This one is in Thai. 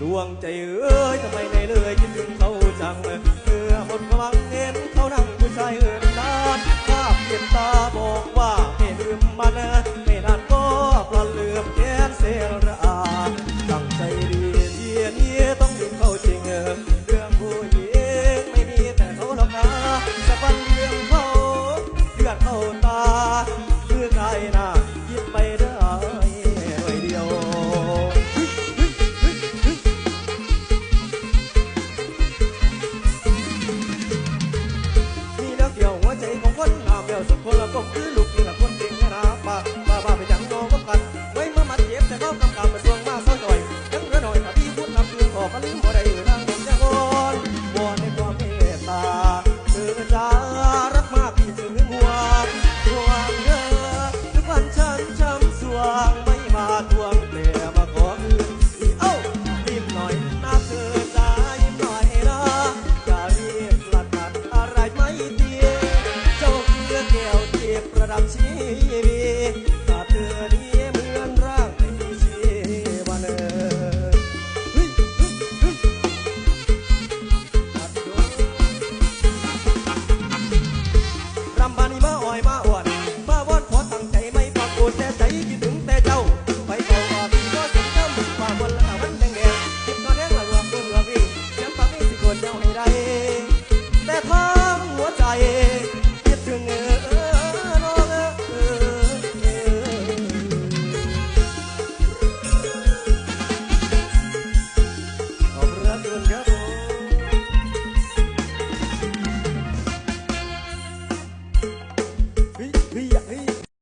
ดวงใจเอ้ยทำไมในเลยคิดถึงเขาจังเมื่อหมดกำลังเห็นเขานั่งผู้ชายเอื่นนานภาพเห็นตาบอกว่าให้ลืมมันไม่นานก็ปลดลืมแค้นเสียระอาตั้งใจดีเยียนี้ต้องมีเขาจริงเออ พูดนำเรื่องขอมาลืมบ่ได้อยู่นั่งจะวอนวอนในความเมตตาเธอจ้ารักมากที่สุดห่วงห่วงเธอทุกวันฉันช้ำสวงไม่มาทวงแต่มาขอคืนอีเอ้ารีบหน่อยนะเธอจ้ายิ้มหน่อยนะอย่ารีบหลัดนัดอะไรไม่ดีเจ้าคือแก้วเทียบประดับชีวิต ได้